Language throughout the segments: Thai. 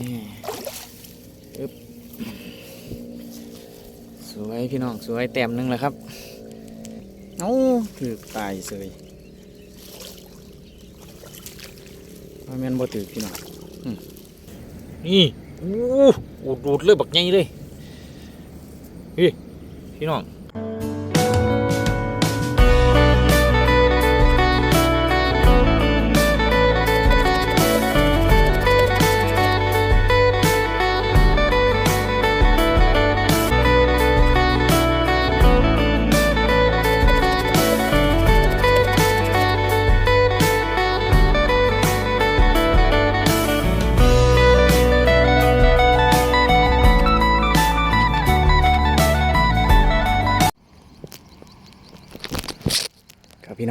นี่อึบสวยพี่น้องสวยแต้มหนึงแล้วครับ เอ้าถือตายเสยว่าแม่นบ่ถือพี่น้องนี่โอ้โหดูดเลยบักใหญ่เลยพี่พี่น้อง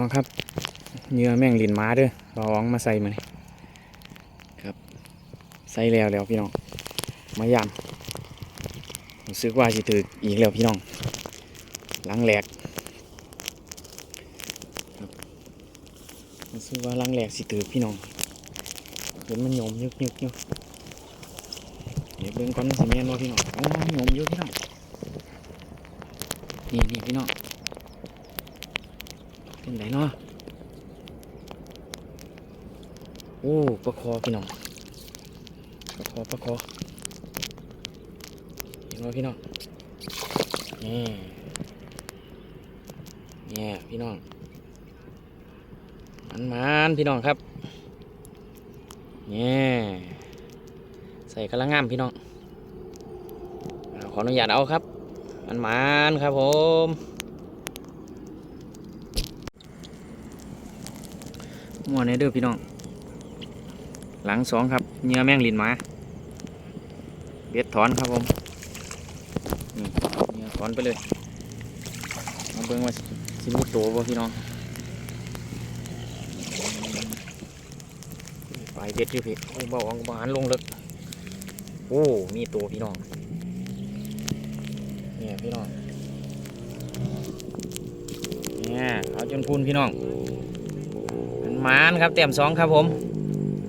น้องครับเหยื่อแม่งลินม้าเด้อลองมาใส่มาครับ ใส่แล้วแล้วพี่น้อง มายามรู้สึกว่าสิถืออีกแล้วพี่น้องหลังแหลกครับรู้สึกว่าลังแหลกสิถือพี่น้องเห็นมันโยมยึกยึกยู่เดี๋ยวเบิ่งก่อนมันสิแม่นบ่พี่น้องอ๋อโยมยู่พี่น้องนี่นี่พี่น้อง เป็นไรเนาะโอ้ปลาคอพี่น้องปลาคอปลาคอเห็นไหมพี่น้องนี่เนี่ยพี่น้องมันมันพี่น้องครับเนี่ยใส่กระลังงามพี่น้องขออนุญาตเอาครับ มันมันครับผม มวในเด้อพี่น้อง หลังสองครับเนื้อแมงลินมาเบ็ดถอนครับผมนี่เนื้อถอนไปเลยมาเบิ่งว่าสิมีโตบ่พี่น้องปลายเบ็ดอยู่พี่โอ้เบาอองบานลงเลยโอ้มีตัวพี่น้องเนี่ยพี่น้องเนี่ยเอาจนพูนพี่น้อง หมานครับเต็มสองครับผม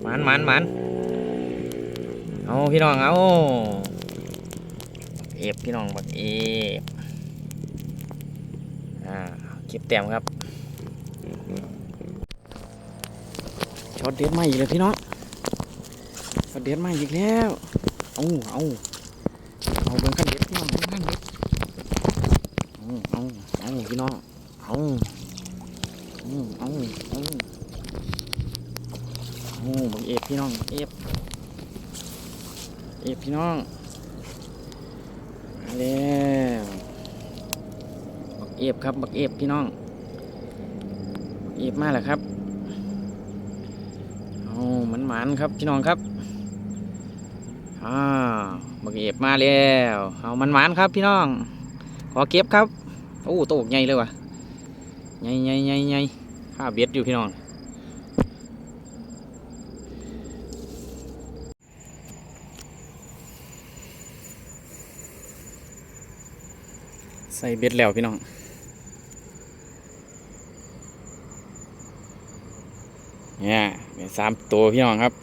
หมานหมานหมานเอาพี่น้องเอาเอฟพี่น้องบักเอฟอ่าเก็บแต้มครับช็อตเด็ดมาอีกแล้วพี่น้องช็อตเด็ดมาอีกแล้วเอาเอาเอาเบิ่งขั้นเด็ดพี่น้องเบิ่งขั้นเด็ดเอาเอาเอาพี่น้องเอาเอาเอาเอา โอ้บักเอฟพี่น้องบักเอฟเอฟพี่น้องมาแล้วบักเอฟครับบักเอฟพี่น้องบักเอฟมาแล้วครับเอามันหมานครับพี่น้องครับอ่าบักเอฟมาแล้วเอามันหมานครับพี่น้อง ขอเก็บครับโอ้โตกใหญ่เลยว่ะใหญ่ใหญ่ใหญ่ใหญ่ข้าเบ็ดอยู่พี่น้อง ใส่เบ็ดแล้วพี่น้องเนี่ยเป็นสามตัวพี่น้องครับ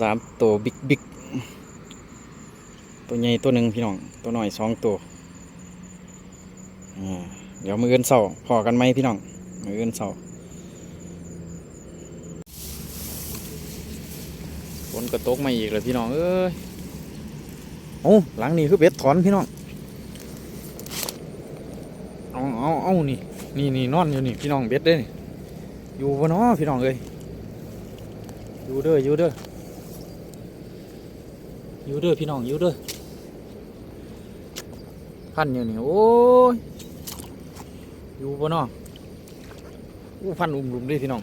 สามตัวบิ๊กบิ๊กตัวใหญ่ตัวหนึ่งพี่น้อง ตัวหน่อยสองตัวเดี๋ยวมือเงินเสาพอกันไหมพี่น้อง มือเงินเสาฝนกระตกมาอีกเลยพี่น้องเอ้ยโอ้หลังนี้คือเบ็ดถอนพี่น้อง เอาเอานี่นี่นี่นอนอยู่นี่พี่น้องเบ็ดเด้อนี่อยู่บนน้อพี่น้องเอ้ยอยู่เด้ออยู่เด้ออยู่เด้อพี่น้องอยู่เด้อพันอยู่นี่โอ้ยอยู่บนน้ออู้พันอุ้มลุมด้วยพี่น้อง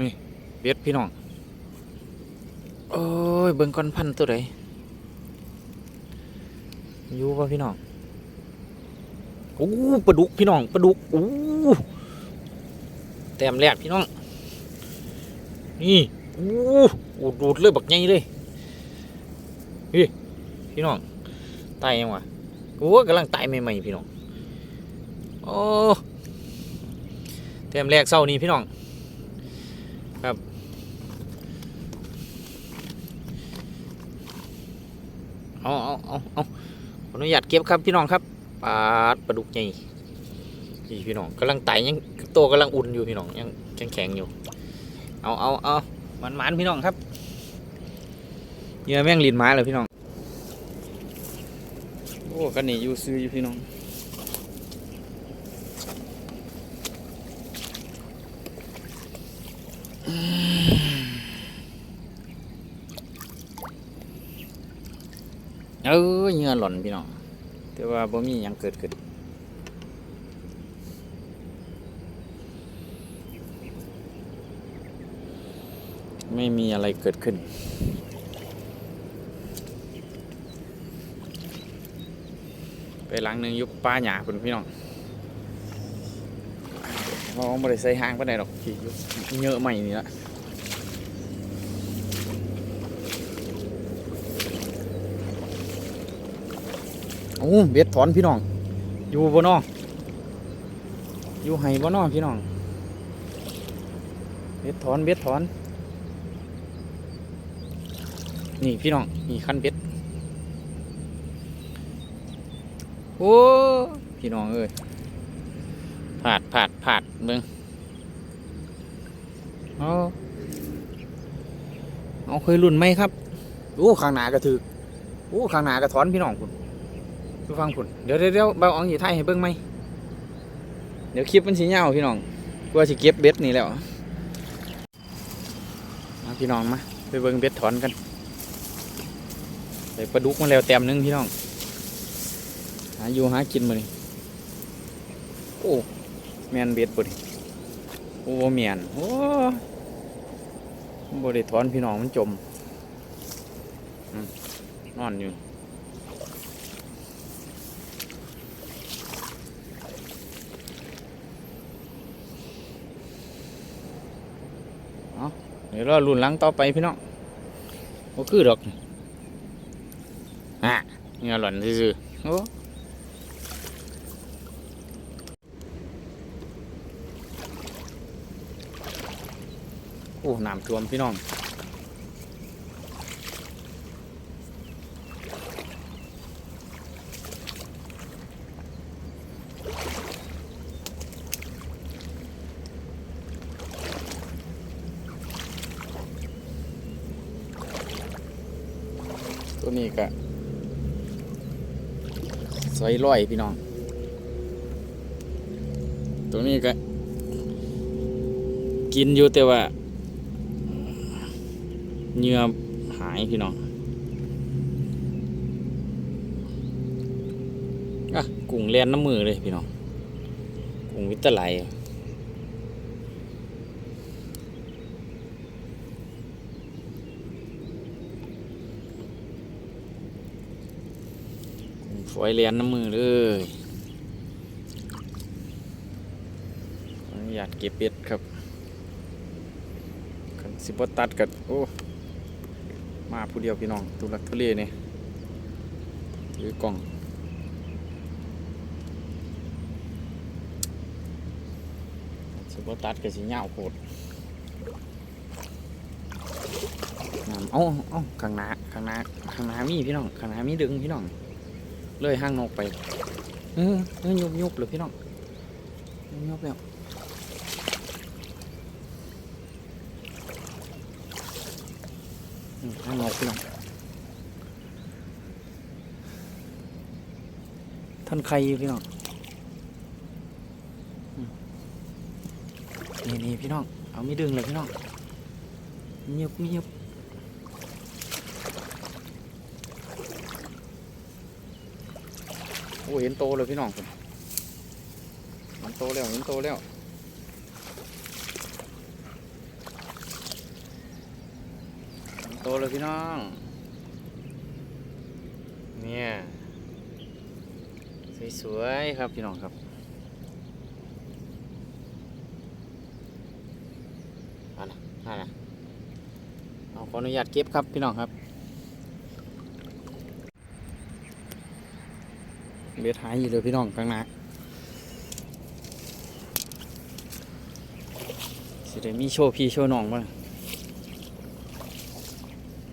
นี่เบ็ดพี่น้องโอ้ยเบิ่งก้อนพันตัวใดอยู่ป่ะพี่น้อง โอ้ปลาดุกพี่น้องปลาดุกโอ้แต้มแรกพี่น้อง นี่โอ้ดูดเลยบักใหญ่เลยพี่พี่น้องตายยังวะโอ้กำลังตายใหม่ๆพี่น้องโอ้แต้มแรกเศร้านี้พี่น้องครับเอาเอาเอาเอาอนุญาตเก็บครับพี่น้องครับ ปลาดปลาดุกใหญ่นี่พี่น้องกำลังไต่ยังตัวกำลังอุ่นอยู่พี่น้องยังแข็งแข็งอยู่ เอาเอาเอามันมันพี่น้องครับเหยื่อแม่งลินไม้เลยพี่น้องโอ้กันนี่อยู่ซื้ออยู่พี่น้องเออเงื่อหล่นพี่น้อง แต่ว่าบ่มีหยังเกิดขึ้นไม่มีอะไรเกิดขึ้น ไปหลังหนึ่งยุบป้าหยาคุณพี่น้องมองบริใส่ห้างปานหรอกที่ยุบเยอะใหม่นี่ละ โอ้เบ็ดถอนพี่น้อง อยู่บ่นออยู่ไห้บ่นอพี่น้อง เบ็ดถอนเบ็ดถอน นี่พี่น้อง นี่คันเบ็ด โอ้ พี่น้องเอ้ยผาดผาดผาดเบิ่งเอาเอาเคยรุ่นไหมครับ โอ้ข้างหน้ากระถือโอ้ข้างหน้ากระถอนพี่น้องคุณ ดูฟังคุณเดี๋ยวเดี๋ยวเดี๋ยวเบาอังอยู่ไทยให้เบิ่งไหมเดี๋ยวคลิปมันสีเงาพี่น้องกลัวสิเก็บเบ็ดนี่แล้วมาพี่น้องมาไปเบิ่งเบ็ดถอนกันใส่ปลาดุกมาแล้วแต้มหนึงพี่น้องหาอยู่หากินมานี่โอ้แมนเบ็ดบ่ดิโอ้บ่แมนโอ้บ่ได้ถอนพี่น้องมันจมนอนอยู่ เดี๋ยวรอรุ่นหลังต่อไปพี่น้องก็คือดอกอะเงี้ยหล่อนซื่อโอ้โอ้น้ำท่วมพี่น้อง ตัวนี้ก็ซอยร้อยพี่น้องตรงนี้ก็ กินอยู่แต่ว่าเหงื่อหายพี่น้องอะกุ้งเลียนน้ำมือเลยพี่น้องกุ้งวิตาไหล ฝอยเลียนน้ำมือเลยออนุญาตเก็บเป็ดครับคันสิบตัดกันโอ้ มาผู้เดียวพี่น้องตุลักทุเลนี่ยถือกล่องสิบตัดกับสิเหงาโคตรน้ำเอ้าเอ้าข้างหน้าข้างหน้าข้างหน้ามีพี่น้องข้างหน้ามีดึงพี่น้อง เลยห้างนกไปเออเออยุบยุบเลยพี่น้องยุบยุบแล้วห้างนกพี่น้องท่านใครอยู่พี่น้องนี่นี่พี่น้อง เอาไม่ดึงเลยพี่น้องเงียบเงียบโอ้เห็นโตเลยพี่น้องผมเห็นโตแล้วเห็นโตแล้วโตเลยพี่น้อง เนี่ยสวยๆครับพี่น้องครับอันนะอันนะเอาขออนุญาตเก็บครับพี่น้องครับ เบสดหายอยู่เลยพี่น้องกลางนาสิได้มีโชว์พี่โชว์น้องบ้าง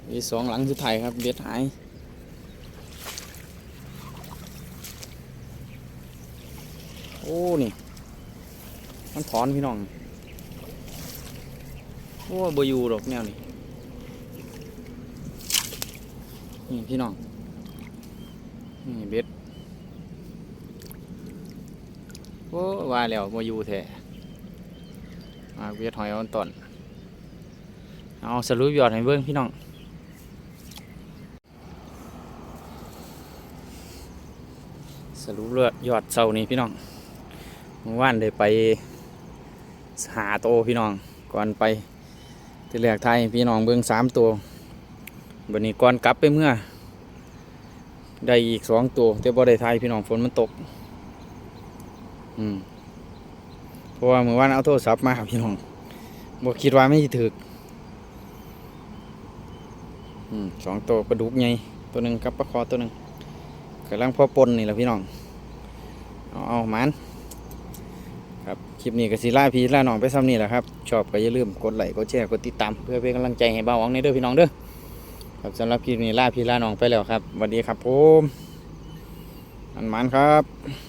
มีสองหลังสุดท้ายครับเบสดหายโอ้นี่มันถอนพี่น้องว่าบอยู่หรอกแนวนี่นี่พี่น้องนี่เบส โอ้ว่าแล้วบอยู่แท้มาเบ็ดหอยเออนตอนเอาสรุปยอดให้เบิ่งพี่น้องสรุปเลือดยอดเสานี้พี่น้องเมื่อวานได้ไปหาโตพี่น้องก่อนไปที่แรกไทยพี่น้องเบิ่งสามตัวบันนี้ก่อนกลับไปเมื่อ ได้อีกสองตัวแต่บ่ได้ไทยพี่น้องฝนมันตก อืมเพราะว่าเมื่อวานเอาโทรศัพท์มาพี่น้องบ่คิดว่าไม่ถึกอืมสองตัวปลาดุกไงตัวหนึ่งกับปลาคอตัวหนึ่งกำลังพอปนนี่แหละพี่น้อง เอาเอามันครับคลิปนี้ก็สิล่าพี่ล่าน้องไปซ้ำนี่แหละครับ ชอบก็อย่าลืมกดไลค์กดแชร์กดติดตามเพื่อเป็นกำลังใจให้เบาอองในเด้อพี่น้องเด้อครับสำหรับคลิปนี้ล่าพี่ล่าน้องไปแล้วครับสวัสดีครับผมอันมันครับ